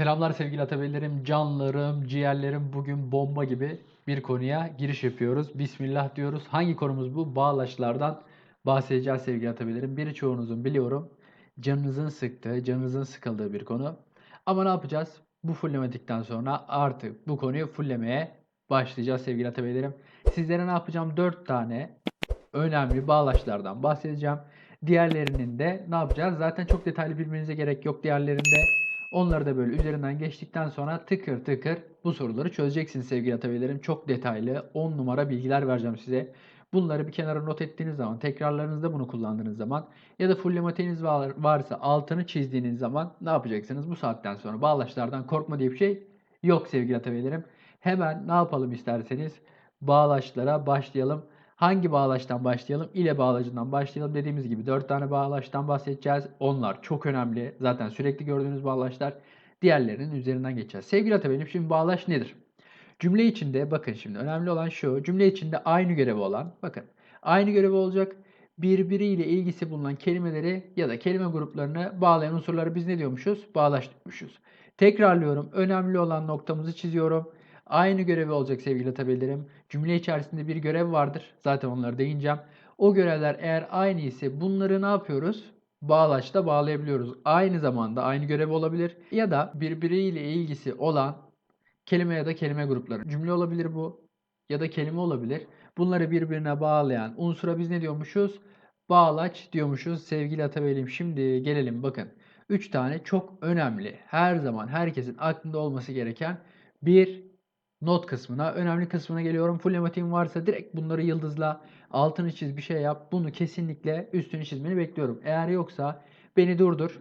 Selamlar sevgili atabeylerim, canlarım, ciğerlerim. Bugün bomba gibi bir konuya giriş yapıyoruz. Bismillah diyoruz. Hangi konumuz bu? Bağlaçlardan bahsedeceğiz sevgili atabeylerim. Birçoğunuzun biliyorum canınızın sıktığı, canınızın sıkıldığı bir konu. Ama ne yapacağız? Bu fullematikten sonra artık bu konuyu fullemeye başlayacağız sevgili atabeylerim. Sizlere ne yapacağım? 4 tane önemli bağlaçlardan bahsedeceğim. Diğerlerinin de ne yapacağız? Zaten çok detaylı bilmenize gerek yok diğerlerinde. Onları da böyle üzerinden geçtikten sonra tıkır tıkır bu soruları çözeceksiniz sevgili atabeylerim. Çok detaylı 10 numara bilgiler vereceğim size. Bunları bir kenara not ettiğiniz zaman, tekrarlarınızda bunu kullandığınız zaman ya da fullematiğiniz var, varsa altını çizdiğiniz zaman ne yapacaksınız? Bu saatten sonra bağlaçlardan korkma diye bir şey yok sevgili atabeylerim. Hemen ne yapalım isterseniz bağlaçlara başlayalım. Hangi bağlaçtan başlayalım? İle bağlacından başlayalım. Dediğimiz gibi 4 tane bağlaçtan bahsedeceğiz. Onlar çok önemli. Zaten sürekli gördüğünüz bağlaçlar. Diğerlerinin üzerinden geçeceğiz. Sevgili Atabey'im şimdi bağlaç nedir? Cümle içinde bakın şimdi önemli olan şu. Cümle içinde aynı görevi olan bakın aynı görevi olacak. Birbiriyle ilgisi bulunan kelimeleri ya da kelime gruplarını bağlayan unsurları biz ne diyormuşuz? Bağlaç diyormuşuz. Tekrarlıyorum. Önemli olan noktamızı çiziyorum. Aynı görevi olacak sevgili tabelerim. Cümle içerisinde bir görev vardır. Zaten onları değineceğim. O görevler eğer aynı ise bunları ne yapıyoruz? Bağlaçta bağlayabiliyoruz. Aynı zamanda aynı görev olabilir ya da birbiriyle ilgisi olan kelime ya da kelime grupları. Cümle olabilir bu ya da kelime olabilir. Bunları birbirine bağlayan unsura biz ne diyormuşuz? Bağlaç diyormuşuz sevgili Atabeylim. Şimdi gelelim bakın. 3 tane çok önemli, her zaman herkesin aklında olması gereken bir not kısmına, önemli kısmına geliyorum. Full varsa direkt bunları yıldızla, altını çiz bir şey yap. Bunu kesinlikle üstünü çizmeni bekliyorum. Eğer yoksa beni durdur,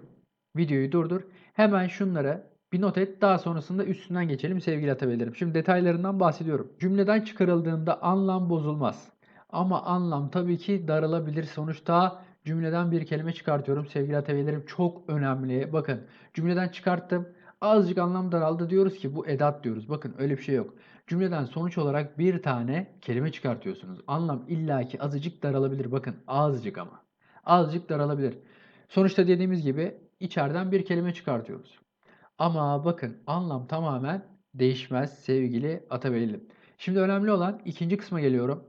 videoyu durdur. Hemen şunları bir not et. Daha sonrasında üstünden geçelim sevgili atabeylerim. Şimdi detaylarından bahsediyorum. Cümleden çıkarıldığında anlam bozulmaz. Ama anlam tabii ki daralabilir. Sonuçta cümleden bir kelime çıkartıyorum sevgili atabeylerim. Çok önemli. Bakın cümleden çıkarttım. Azıcık anlam daraldı diyoruz ki bu edat diyoruz. Bakın öyle bir şey yok. Cümleden sonuç olarak bir tane kelime çıkartıyorsunuz. Anlam illaki azıcık daralabilir. Bakın azıcık ama. Azıcık daralabilir. Sonuçta dediğimiz gibi içeriden bir kelime çıkartıyoruz. Ama bakın anlam tamamen değişmez sevgili Atabeylim. Şimdi önemli olan ikinci kısma geliyorum.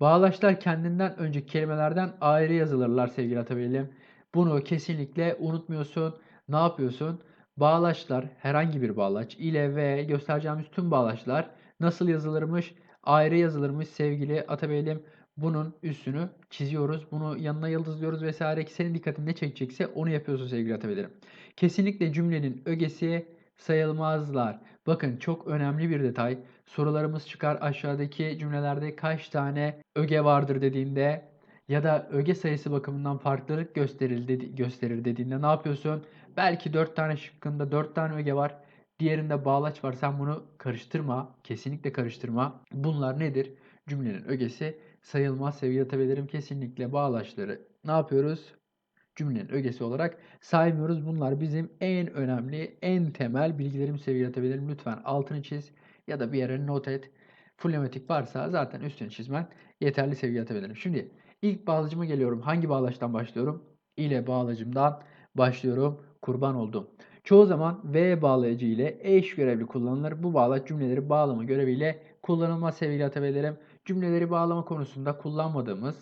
Bağlaçlar kendinden önceki kelimelerden ayrı yazılırlar sevgili Atabeylim. Bunu kesinlikle unutmuyorsun. Ne yapıyorsun? Bağlaçlar, herhangi bir bağlaç ile ve göstereceğimiz tüm bağlaçlar nasıl yazılırmış? Ayrı yazılırmış sevgili Atabeylim. Bunun üstünü çiziyoruz. Bunu yanına yıldızlıyoruz vesaire ki senin dikkatini ne çekecekse onu yapıyorsun sevgili Atabeylerim. Kesinlikle cümlenin ögesi sayılmazlar. Bakın çok önemli bir detay. Sorularımız çıkar aşağıdaki cümlelerde kaç tane öge vardır dediğinde ya da öge sayısı bakımından farklılık gösterir, dedi, gösterir dediğinde ne yapıyorsun? Belki 4 tane şıkkında 4 tane öge var. Diğerinde bağlaç var. Sen bunu karıştırma. Kesinlikle karıştırma. Bunlar nedir? Cümlenin ögesi sayılmaz. Sevgili tabelerim kesinlikle bağlaçları ne yapıyoruz? Cümlenin ögesi olarak saymıyoruz. Bunlar bizim en önemli, en temel bilgilerim sevgili tabelerim. Lütfen altını çiz ya da bir yere not et. Fullematik varsa zaten üstünü çizmen yeterli sevgili tabelerim. Şimdi ilk bağlacıma geliyorum. Hangi bağlaçtan başlıyorum? İle bağlacımdan başlıyorum. Kurban oldum. Çoğu zaman V bağlayıcı ile eş görevli kullanılır. Bu bağlaç cümleleri bağlama göreviyle kullanılmaz sevgili atabeylerim. Cümleleri bağlama konusunda kullanmadığımız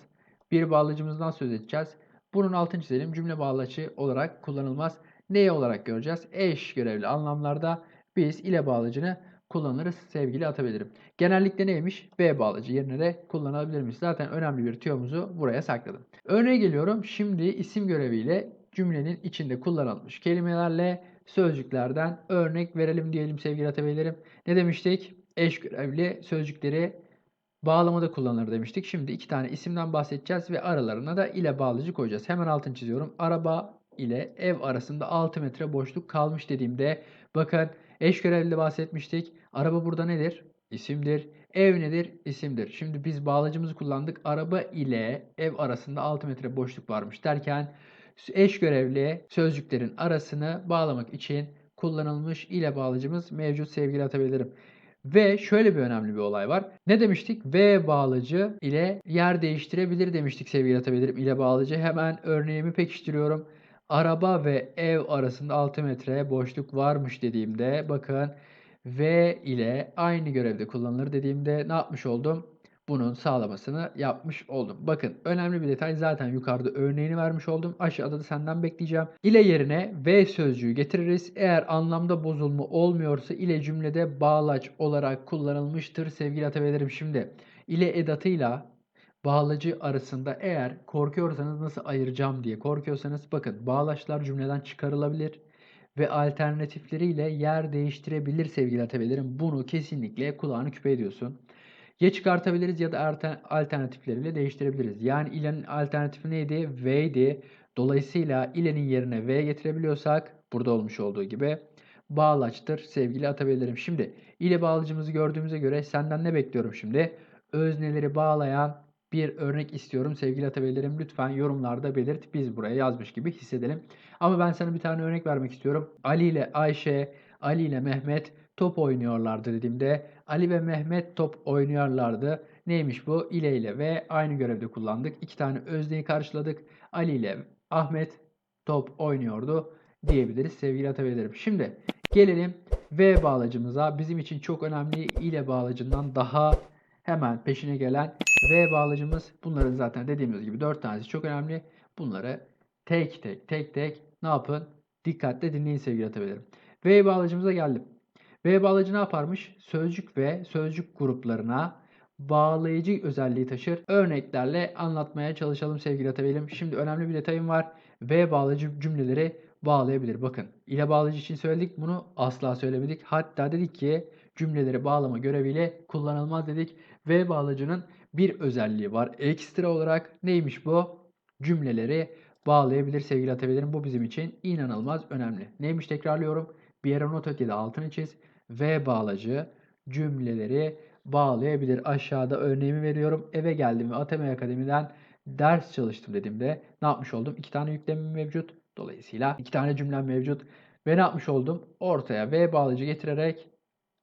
bir bağlacımızdan söz edeceğiz. Bunun altını çizelim. Cümle bağlacı olarak kullanılmaz. Neye olarak göreceğiz? Eş görevli anlamlarda biz ile bağlacını kullanırız sevgili atabeylerim. Genellikle neymiş? B bağlacı yerine de kullanabilirmiş. Zaten önemli bir tüyomuzu buraya sakladım. Örneğe geliyorum. Şimdi isim göreviyle cümlenin içinde kullanılmış kelimelerle sözcüklerden örnek verelim diyelim sevgili atabeylerim. Ne demiştik? Eş görevli sözcükleri bağlamada kullanılır demiştik. Şimdi iki tane isimden bahsedeceğiz ve aralarına da ile bağlıcı koyacağız. Hemen altını çiziyorum. Araba ile ev arasında 6 metre boşluk kalmış dediğimde bakın eş görevli bahsetmiştik. Araba burada nedir? İsimdir. Ev nedir? İsimdir. Şimdi biz bağlacımızı kullandık. Araba ile ev arasında 6 metre boşluk varmış derken eş görevli sözcüklerin arasını bağlamak için kullanılmış ile bağlacımız mevcut sevgili atabilirim. Ve şöyle bir önemli bir olay var. Ne demiştik? V bağlacı ile yer değiştirebilir demiştik sevgili atabilirim ile bağlacı. Hemen örneğimi pekiştiriyorum. araba ve ev arasında 6 metre boşluk varmış dediğimde bakın V ile aynı görevde kullanılır dediğimde ne yapmış oldum? Bunun sağlamasını yapmış oldum. Bakın önemli bir detay zaten yukarıda örneğini vermiş oldum. Aşağıda da senden bekleyeceğim. İle yerine V sözcüğü getiririz. Eğer anlamda bozulma olmuyorsa ile cümlede bağlaç olarak kullanılmıştır sevgili atabelerim. Şimdi ile edatıyla bağlacı arasında eğer korkuyorsanız nasıl ayıracağım diye korkuyorsanız bakın bağlaçlar cümleden çıkarılabilir ve alternatifleriyle yer değiştirebilir sevgili atabilirim. Bunu kesinlikle kulağını küpe ediyorsun. Ya çıkartabiliriz ya da alternatifleriyle değiştirebiliriz. Yani ilenin alternatifi neydi? V'ydi. Dolayısıyla ilenin yerine V getirebiliyorsak burada olmuş olduğu gibi bağlaçtır sevgili atabilirim. Şimdi ile bağlacımızı gördüğümüze göre senden ne bekliyorum şimdi? Özneleri bağlayan bir örnek istiyorum sevgili atabeylerim. Lütfen yorumlarda belirt. Biz buraya yazmış gibi hissedelim. Ama ben sana bir tane örnek vermek istiyorum. Ali ile Ayşe, Ali ile Mehmet top oynuyorlardı dediğimde Ali ve Mehmet top oynuyorlardı. Neymiş bu? İle ile ve aynı görevde kullandık. İki tane özneyi karşıladık. Ali ile Ahmet top oynuyordu diyebiliriz sevgili atabeylerim. Şimdi gelelim V bağlacımıza. Bizim için çok önemli ile bağlacından daha hemen peşine gelen V bağlacımız. Bunların zaten dediğimiz gibi 4 tanesi çok önemli. Bunları tek tek tek tek ne yapın? Dikkatle dinleyin sevgili atabilirim. V bağlacımıza geldim. V bağlacı ne yaparmış? Sözcük ve sözcük gruplarına bağlayıcı özelliği taşır. Örneklerle anlatmaya çalışalım sevgili atabilirim. Şimdi önemli bir detayım var. V bağlacı cümleleri bağlayabilir. Bakın ile bağlacı için söyledik bunu asla söylemedik. Hatta dedik ki cümleleri bağlama göreviyle kullanılmaz dedik. V bağlacının bir özelliği var. Ekstra olarak neymiş bu? Cümleleri bağlayabilir sevgili atabilirim. Bu bizim için inanılmaz önemli. Neymiş tekrarlıyorum. Bir yere not da altını çiz. V bağlacı cümleleri bağlayabilir. Aşağıda örneğimi veriyorum. Eve geldim ve Atemi Akademi'den ders çalıştım dediğimde ne yapmış oldum? İki tane yüklemim mevcut. Dolayısıyla iki tane cümlem mevcut. Ve ne yapmış oldum? Ortaya V bağlacı getirerek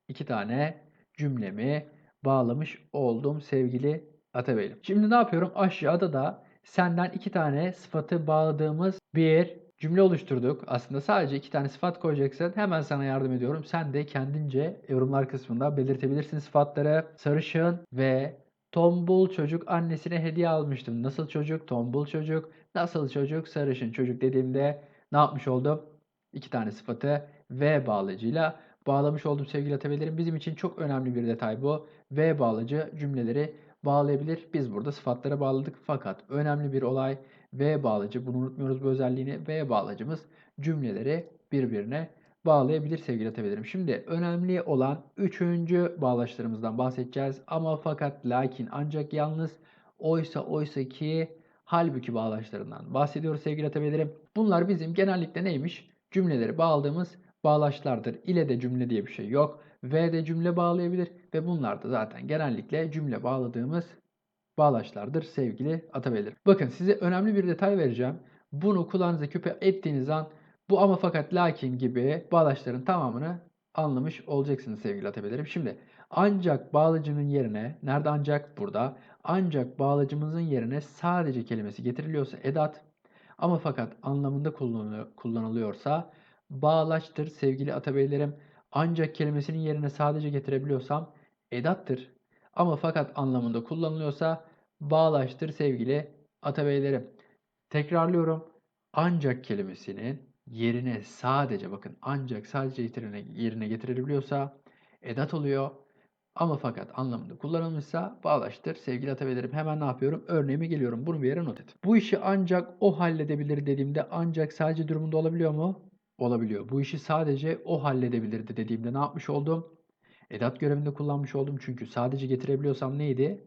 iki tane cümlemi bağlamış oldum sevgili Atabey'im. Şimdi ne yapıyorum? Aşağıda da senden iki tane sıfatı bağladığımız bir cümle oluşturduk. Aslında sadece iki tane sıfat koyacaksın. Hemen sana yardım ediyorum. Sen de kendince yorumlar kısmında belirtebilirsin sıfatları. Sarışın ve tombul çocuk annesine hediye almıştım. Nasıl çocuk? Tombul çocuk. Nasıl çocuk? Sarışın çocuk dediğimde ne yapmış oldum? İki tane sıfatı V bağlacıyla bağlamış oldum sevgili atabilirim. Bizim için çok önemli bir detay bu. V bağlacı cümleleri bağlayabilir. Biz burada sıfatlara bağladık fakat önemli bir olay V bağlacı. Bunu unutmuyoruz bu özelliğini. V bağlacımız cümleleri birbirine bağlayabilir sevgili atabilirim. Şimdi önemli olan üçüncü bağlaçlarımızdan bahsedeceğiz. Ama fakat lakin ancak yalnız oysa oysa ki halbuki bağlaçlarından bahsediyoruz sevgili atabilirim. Bunlar bizim genellikle neymiş? Cümleleri bağladığımız bağlaçlardır. İle de cümle diye bir şey yok. V de cümle bağlayabilir ve bunlar da zaten genellikle cümle bağladığımız bağlaçlardır sevgili atabeyler. Bakın size önemli bir detay vereceğim. Bunu kulağınıza küpe ettiğiniz an bu ama fakat lakin gibi bağlaçların tamamını anlamış olacaksınız sevgili atabeylerim. Şimdi ancak bağlacının yerine nerede ancak burada ancak bağlacımızın yerine sadece kelimesi getiriliyorsa edat ama fakat anlamında kullanılıyorsa bağlaçtır sevgili atabeylerim. Ancak kelimesinin yerine sadece getirebiliyorsam edattır. Ama fakat anlamında kullanılıyorsa bağlaçtır sevgili atabeylerim. Tekrarlıyorum. Ancak kelimesinin yerine sadece bakın ancak sadece yerine, getirebiliyorsa edat oluyor. Ama fakat anlamında kullanılmışsa bağlaçtır. Sevgili atabeylerim hemen ne yapıyorum? Örneğime geliyorum. Bunu bir yere not et. Bu işi ancak o halledebilir dediğimde ancak sadece durumunda olabiliyor mu? olabiliyor. Bu işi sadece o halledebilirdi dediğimde ne yapmış oldum? Edat görevinde kullanmış oldum. Çünkü sadece getirebiliyorsam neydi?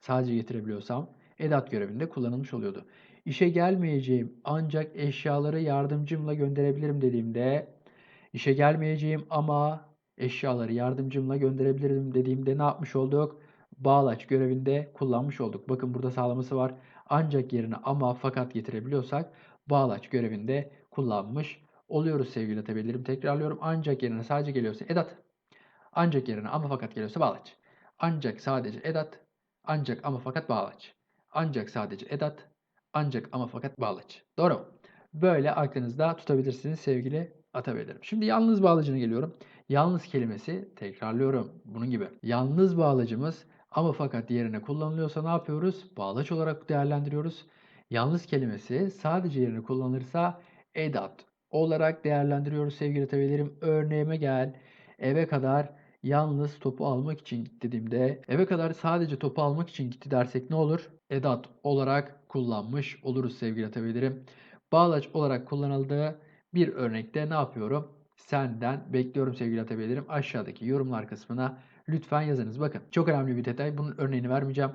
Sadece getirebiliyorsam edat görevinde kullanılmış oluyordu. İşe gelmeyeceğim ancak eşyaları yardımcımla gönderebilirim dediğimde işe gelmeyeceğim ama eşyaları yardımcımla gönderebilirim dediğimde ne yapmış olduk? Bağlaç görevinde kullanmış olduk. Bakın burada sağlaması var. Ancak yerine ama fakat getirebiliyorsak bağlaç görevinde kullanmış oluyoruz sevgili tabelerim. Tekrarlıyorum. Ancak yerine sadece geliyorsa edat. Ancak yerine ama fakat geliyorsa bağlaç. Ancak sadece edat. Ancak ama fakat bağlaç. Ancak sadece edat. Ancak ama fakat bağlaç. Doğru mu? Böyle aklınızda tutabilirsiniz sevgili atabeylerim. Şimdi yalnız bağlacına geliyorum. Yalnız kelimesi tekrarlıyorum bunun gibi. Yalnız bağlacımız ama fakat yerine kullanılıyorsa ne yapıyoruz? Bağlaç olarak değerlendiriyoruz. Yalnız kelimesi sadece yerine kullanılırsa edat olarak değerlendiriyoruz sevgili atabeylerim. Örneğime gel. Eve kadar yalnız topu almak için gitti dediğimde eve kadar sadece topu almak için gitti dersek ne olur? Edat olarak kullanmış oluruz sevgili atabeylerim. Bağlaç olarak kullanıldığı bir örnekte ne yapıyorum? Senden bekliyorum sevgili atabeylerim. Aşağıdaki yorumlar kısmına lütfen yazınız. Bakın çok önemli bir detay. Bunun örneğini vermeyeceğim.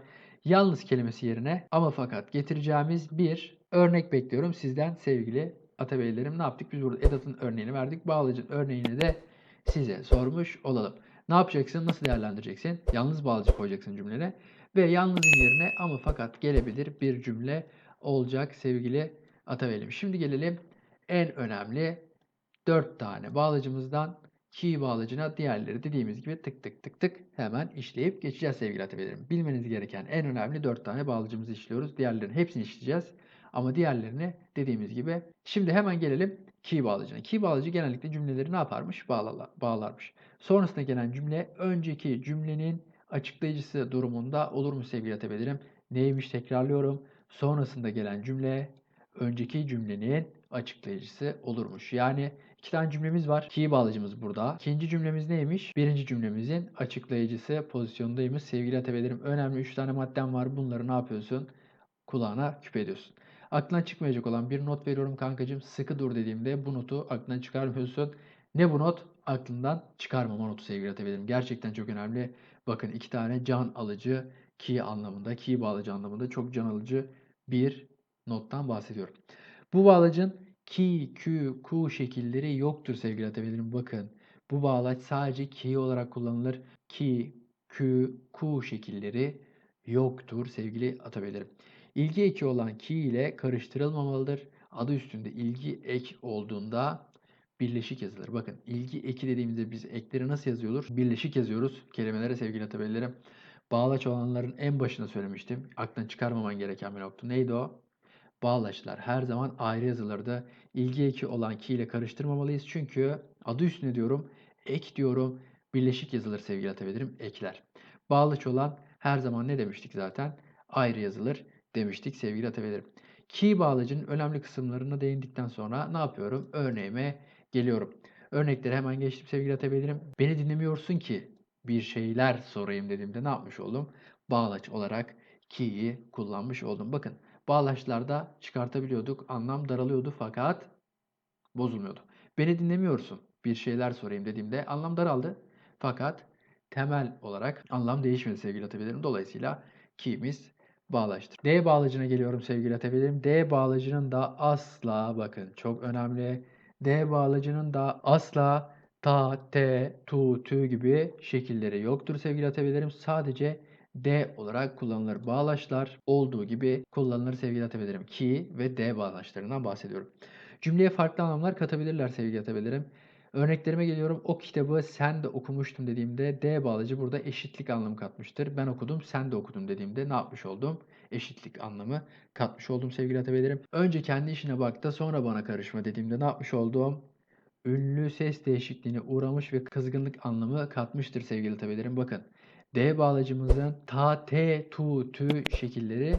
Yalnız kelimesi yerine ama fakat getireceğimiz bir örnek bekliyorum sizden sevgili atabeylerim. Ne yaptık? Biz burada edatın örneğini verdik. Bağlacın örneğini de size sormuş olalım. Ne yapacaksın? Nasıl değerlendireceksin? Yalnız bağlacı koyacaksın cümlene. Ve yalnızın yerine ama fakat gelebilir bir cümle olacak sevgili atabeylerim. Şimdi gelelim en önemli 4 tane bağlacımızdan key bağlacına diğerleri dediğimiz gibi tık tık tık tık hemen işleyip geçeceğiz sevgili atabeylerim. Bilmeniz gereken en önemli 4 tane bağlacımızı işliyoruz. Diğerlerinin hepsini işleyeceğiz. Ama diğerlerini dediğimiz gibi. Şimdi hemen gelelim key bağlacına. Key bağlacı genellikle cümleleri ne yaparmış? Bağlarlar, bağlarmış. Sonrasında gelen cümle önceki cümlenin açıklayıcısı durumunda olur mu sevgili atabeylerim? Neymiş tekrarlıyorum. Sonrasında gelen cümle önceki cümlenin açıklayıcısı olurmuş. Yani iki tane cümlemiz var. Key bağlacımız burada. İkinci cümlemiz neymiş? Birinci cümlemizin açıklayıcısı pozisyondaymış. Sevgili atabeylerim önemli 3 tane maddem var. Bunları ne yapıyorsun? Kulağına küpe ediyorsun. Aklından çıkmayacak olan bir not veriyorum kankacığım. Sıkı dur dediğimde bu notu aklından çıkarmıyorsun. Ne bu not? Aklından çıkarmama notu sevgili atabeylerim. Gerçekten çok önemli. Bakın iki tane can alıcı key anlamında, key bağlacı anlamında çok can alıcı bir nottan bahsediyorum. Bu bağlacın ki, Q, Q şekilleri yoktur sevgili atabeylerim. Bakın bu bağlaç sadece key olarak kullanılır. Ki, Q, Q şekilleri yoktur sevgili atabeylerim. İlgi eki olan key ile karıştırılmamalıdır. Adı üstünde ilgi ek olduğunda birleşik yazılır. Bakın ilgi eki dediğimizde biz ekleri nasıl yazıyoruz? Birleşik yazıyoruz. Kelimelere sevgili atabeylerim. Bağlaç olanların en başında söylemiştim. Aklından çıkarmaman gereken bir nokta. Neydi o? Bağlaçlar her zaman ayrı yazılırdı. İlgi eki olan ki ile karıştırmamalıyız. Çünkü adı üstünde diyorum. Ek diyorum. Birleşik yazılır sevgili atabeylerim. Ekler. Bağlaç olan her zaman ne demiştik zaten? Ayrı yazılır demiştik sevgili atabeylerim. Key bağlacının önemli kısımlarına değindikten sonra ne yapıyorum? Örneğime geliyorum. Örnekleri hemen geçtim sevgili atabeylerim. Beni dinlemiyorsun ki bir şeyler sorayım dediğimde ne yapmış oldum? Bağlaç olarak key'i kullanmış oldum. Bakın bağlaçlarda çıkartabiliyorduk. Anlam daralıyordu fakat bozulmuyordu. Beni dinlemiyorsun. Bir şeyler sorayım dediğimde anlam daraldı. Fakat temel olarak anlam değişmedi sevgili atabilirim. Dolayısıyla key'imiz bağlaştır. D bağlacına geliyorum sevgili atabilirim. D bağlacının da asla bakın çok önemli. D bağlacının da asla ta, te, tu, tü gibi şekilleri yoktur sevgili atabilirim. Sadece D olarak kullanılır. Bağlaçlar olduğu gibi kullanılır sevgili atabilirim. Ki ve D bağlaçlarından bahsediyorum. Cümleye farklı anlamlar katabilirler sevgili atabilirim. Örneklerime geliyorum. O kitabı sen de okumuştun dediğimde D bağlacı burada eşitlik anlamı katmıştır. Ben okudum, sen de okudun dediğimde ne yapmış oldum? Eşitlik anlamı katmış oldum sevgili atabilirim. Önce kendi işine bak da sonra bana karışma dediğimde ne yapmış oldum? Ünlü ses değişikliğine uğramış ve kızgınlık anlamı katmıştır sevgili atabilirim. Bakın D bağlacımızın ta, te, tu, tü şekilleri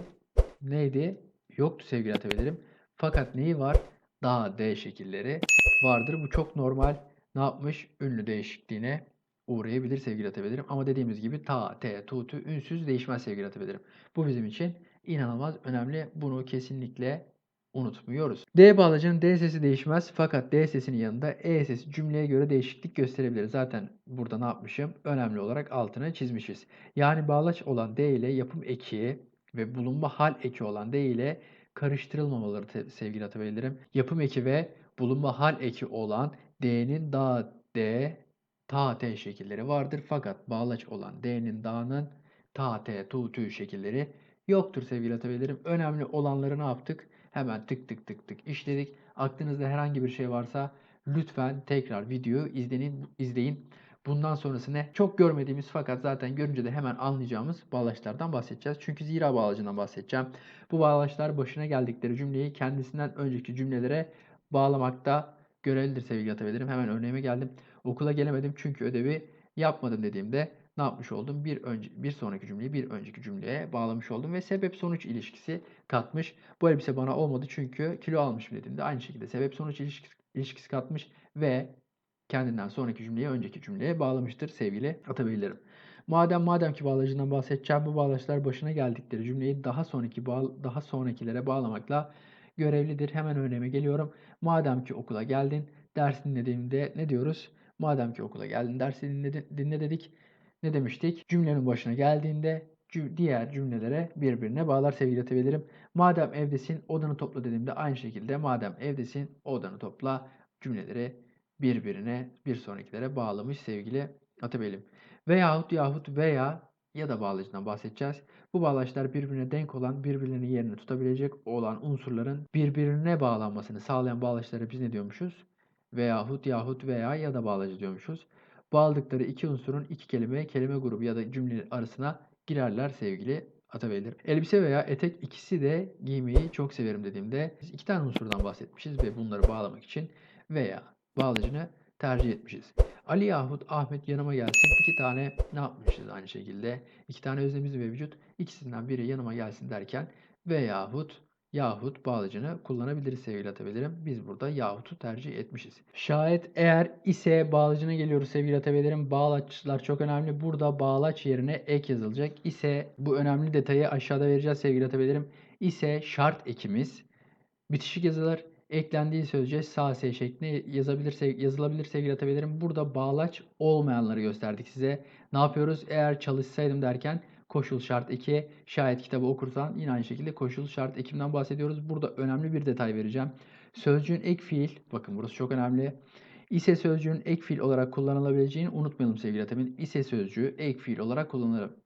neydi? Yoktu sevgili atabilirim. Fakat neyi var? Da, D şekilleri vardır. Bu çok normal. Ne yapmış? Ünlü değişikliğine uğrayabilir sevgili atabilirim. Ama dediğimiz gibi ta, te, tu, tü ünsüz değişmez sevgili atabilirim. Bu bizim için inanılmaz önemli. Bunu kesinlikle unutmuyoruz. D bağlacının D sesi değişmez fakat D sesinin yanında E sesi cümleye göre değişiklik gösterebilir. Zaten burada ne yapmışım? Önemli olarak altını çizmişiz. Yani bağlaç olan D ile yapım eki ve bulunma hal eki olan D ile karıştırılmamaları sevgili atabilirim. Yapım eki ve bulunma hal eki olan D'nin da D, ta T şekilleri vardır. Fakat bağlaç olan D'nin da'nın ta T, tu, tü şekilleri yoktur sevgili atabilirim. Önemli olanları ne yaptık? Hemen tık tık tık tık işledik. Aklınızda herhangi bir şey varsa lütfen tekrar videoyu izleyin. izleyin. Bundan sonrası ne? Çok görmediğimiz fakat zaten görünce de hemen anlayacağımız bağlaçlardan bahsedeceğiz. Çünkü zira bağlacından bahsedeceğim. Bu bağlaçlar başına geldikleri cümleyi kendisinden önceki cümlelere bağlamakta görevlidir sevgili atabilirim. Hemen örneğime geldim. Okula gelemedim çünkü ödevi yapmadım dediğimde ne yapmış oldum? Bir önce bir sonraki cümleyi bir önceki cümleye bağlamış oldum ve sebep sonuç ilişkisi katmış. Bu elbise bana olmadı çünkü kilo almışım dediğimde aynı şekilde sebep sonuç ilişkisi, ilişkisi katmış ve kendinden sonraki cümleyi önceki cümleye bağlamıştır sevgili atabilirim. Madem madem ki bağlacından bahsedeceğim bu bağlaçlar başına geldikleri cümleyi daha sonraki bağ, daha sonrakilere bağlamakla görevlidir. Hemen örneğime geliyorum. Madem ki okula geldin, ders dinlediğimde ne diyoruz? Madem ki okula geldin, dersi dinle, dinle dedik. Ne demiştik? Cümlenin başına geldiğinde diğer cümlelere birbirine bağlar sevgili atabilirim. Madem evdesin, odanı topla dediğimde aynı şekilde madem evdesin, odanı topla cümleleri birbirine bir sonrakilere bağlamış sevgili atabilirim. Veyahut yahut veya ya da bağlacından bahsedeceğiz. Bu bağlaçlar birbirine denk olan, birbirlerinin yerini tutabilecek olan unsurların birbirine bağlanmasını sağlayan bağlaçlara biz ne diyormuşuz? Veyahut yahut veya ya da bağlacı diyormuşuz. Bağladıkları iki unsurun iki kelime, kelime grubu ya da cümle arasına girerler sevgili Atabeyler. Elbise veya etek ikisi de giymeyi çok severim dediğimde biz iki tane unsurdan bahsetmişiz ve bunları bağlamak için veya bağlacını tercih etmişiz. Ali yahut Ahmet yanıma gelsin. İki tane ne yapmışız aynı şekilde? İki tane öznemiz mevcut. İkisinden biri yanıma gelsin derken veyahut yahut bağlacını kullanabiliriz sevgili atabilirim. Biz burada yahutu tercih etmişiz. Şayet eğer ise bağlacına geliyoruz sevgili atabilirim. Bağlaçlar çok önemli. Burada bağlaç yerine ek yazılacak. İse bu önemli detayı aşağıda vereceğiz sevgili atabilirim. İse şart ekimiz bitişik yazılır eklendiği sözce sağ S şeklinde yazabilir, yazılabilir sevgili atabilirim. Burada bağlaç olmayanları gösterdik size. Ne yapıyoruz? Eğer çalışsaydım derken koşul şart 2 şayet kitabı okursan yine aynı şekilde koşul şart ekimden bahsediyoruz. Burada önemli bir detay vereceğim. Sözcüğün ek fiil bakın burası çok önemli. İse sözcüğün ek fiil olarak kullanılabileceğini unutmayalım sevgili atamin. İse sözcüğü ek fiil olarak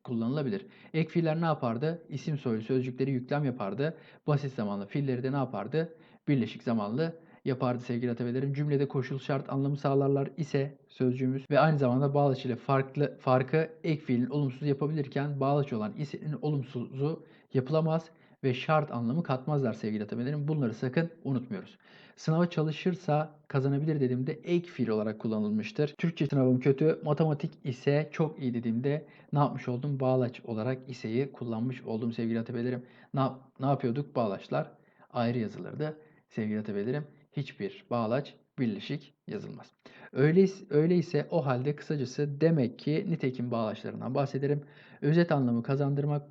kullanılabilir. Ek fiiller ne yapardı? İsim soylu sözcükleri yüklem yapardı. Basit zamanlı fiilleri de ne yapardı? Birleşik zamanlı yapardı sevgili atabilirim. Cümlede koşul şart anlamı sağlarlar ise sözcüğümüz ve aynı zamanda bağlaç ile farklı farkı ek fiilin olumsuz yapabilirken bağlaç olan ise'nin olumsuzu yapılamaz ve şart anlamı katmazlar sevgili atabilirim. Bunları sakın unutmuyoruz. Sınava çalışırsa kazanabilir dediğimde ek fiil olarak kullanılmıştır. Türkçe sınavım kötü, matematik ise çok iyi dediğimde ne yapmış oldum? Bağlaç olarak ise'yi kullanmış oldum sevgili atabilirim. Ne, ne yapıyorduk? Bağlaçlar ayrı yazılırdı sevgili atabilirim. Hiçbir bağlaç birleşik yazılmaz. Öyleyse, öyleyse o halde kısacası demek ki nitekim bağlaçlarından bahsederim. Özet anlamı kazandırmak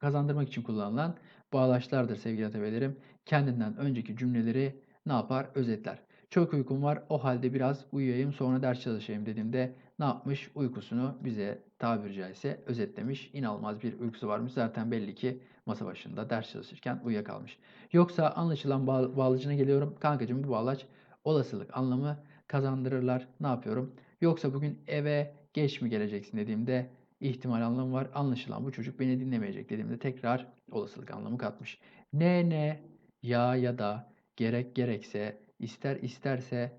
kazandırmak için kullanılan bağlaçlardır sevgili atabilirim. Kendinden önceki cümleleri ne yapar? Özetler. Çok uykum var o halde biraz uyuyayım sonra ders çalışayım dediğimde ne yapmış? Uykusunu bize tabiri caizse özetlemiş. İnanılmaz bir uykusu varmış. Zaten belli ki masa başında ders çalışırken uyuyakalmış. Yoksa anlaşılan bağ bağlacına geliyorum. Kankacığım bu bağlaç olasılık anlamı kazandırırlar. Ne yapıyorum? Yoksa bugün eve geç mi geleceksin dediğimde ihtimal anlamı var. Anlaşılan bu çocuk beni dinlemeyecek dediğimde tekrar olasılık anlamı katmış. Ne ne ya ya da gerek gerekse ister isterse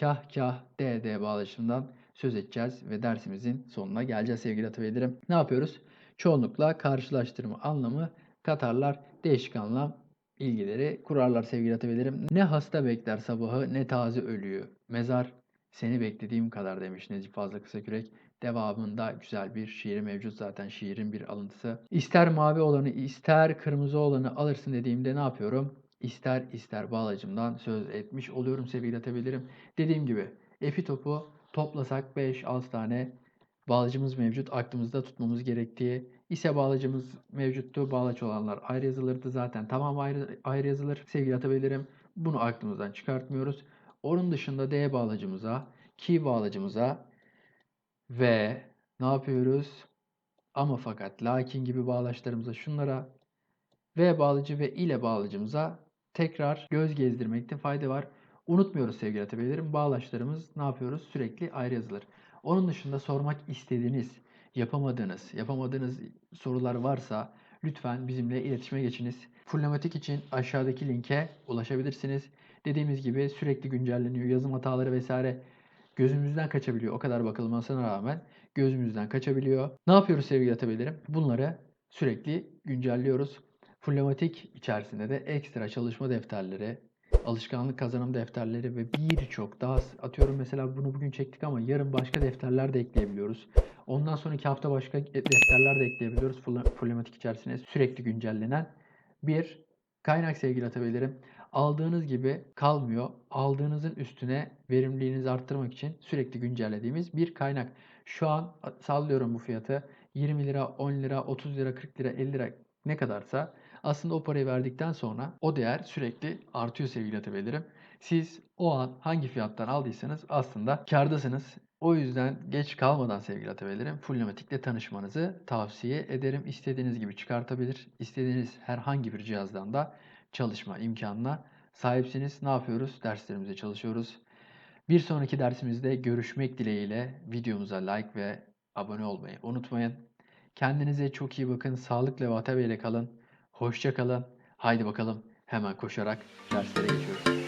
kah kah de bağlaşımından söz edeceğiz ve dersimizin sonuna geleceğiz sevgili atabilirim. Ne yapıyoruz? Çoğunlukla karşılaştırma anlamı katarlar, değişik anlam ilgileri kurarlar sevgili atabilirim. Ne hasta bekler sabahı ne taze ölüyü. Mezar seni beklediğim kadar demiş Necip Fazıl Kısakürek. Devamında güzel bir şiir mevcut zaten şiirin bir alıntısı. İster mavi olanı ister kırmızı olanı alırsın dediğimde ne yapıyorum? İster ister bağlacımdan söz etmiş oluyorum sevgili atabilirim. Dediğim gibi epi topu toplasak 5-6 tane bağlacımız mevcut. Aklımızda tutmamız gerektiği ise bağlacımız mevcuttu. Bağlaç olanlar ayrı yazılırdı zaten. Tamam ayrı, ayrı yazılır. Sevgili atabilirim. Bunu aklımızdan çıkartmıyoruz. Onun dışında D bağlacımıza, ki bağlacımıza ve ne yapıyoruz? Ama fakat lakin gibi bağlaçlarımıza şunlara ve bağlacı ve ile bağlacımıza tekrar göz gezdirmekte fayda var. Unutmuyoruz sevgili atabilirim. Bağlaçlarımız ne yapıyoruz? Sürekli ayrı yazılır. Onun dışında sormak istediğiniz, yapamadığınız, yapamadığınız sorular varsa lütfen bizimle iletişime geçiniz. Fullamatik için aşağıdaki linke ulaşabilirsiniz. Dediğimiz gibi sürekli güncelleniyor. Yazım hataları vesaire gözümüzden kaçabiliyor. O kadar bakılmasına rağmen gözümüzden kaçabiliyor. Ne yapıyoruz sevgili atabilirim? Bunları sürekli güncelliyoruz. Fullematik içerisinde de ekstra çalışma defterleri, alışkanlık kazanım defterleri ve birçok daha atıyorum mesela bunu bugün çektik ama yarın başka defterler de ekleyebiliyoruz. Ondan sonraki hafta başka defterler de ekleyebiliyoruz. Fullematik içerisinde sürekli güncellenen bir kaynak sevgili atabilirim. Aldığınız gibi kalmıyor. Aldığınızın üstüne verimliliğinizi arttırmak için sürekli güncellediğimiz bir kaynak. Şu an sallıyorum bu fiyatı. 20 lira, 10 lira, 30 lira, 40 lira, 50 lira ne kadarsa aslında o parayı verdikten sonra o değer sürekli artıyor sevgili atabilirim. Siz o an hangi fiyattan aldıysanız aslında kârdasınız. O yüzden geç kalmadan sevgili atabilirim. Fullematik'le tanışmanızı tavsiye ederim. İstediğiniz gibi çıkartabilir. istediğiniz herhangi bir cihazdan da çalışma imkanına sahipsiniz. Ne yapıyoruz? Derslerimize çalışıyoruz. Bir sonraki dersimizde görüşmek dileğiyle videomuza like ve abone olmayı unutmayın. Kendinize çok iyi bakın. Sağlıkla ve atabeyle kalın. Hoşça kalın. Haydi bakalım hemen koşarak derslere geçiyoruz.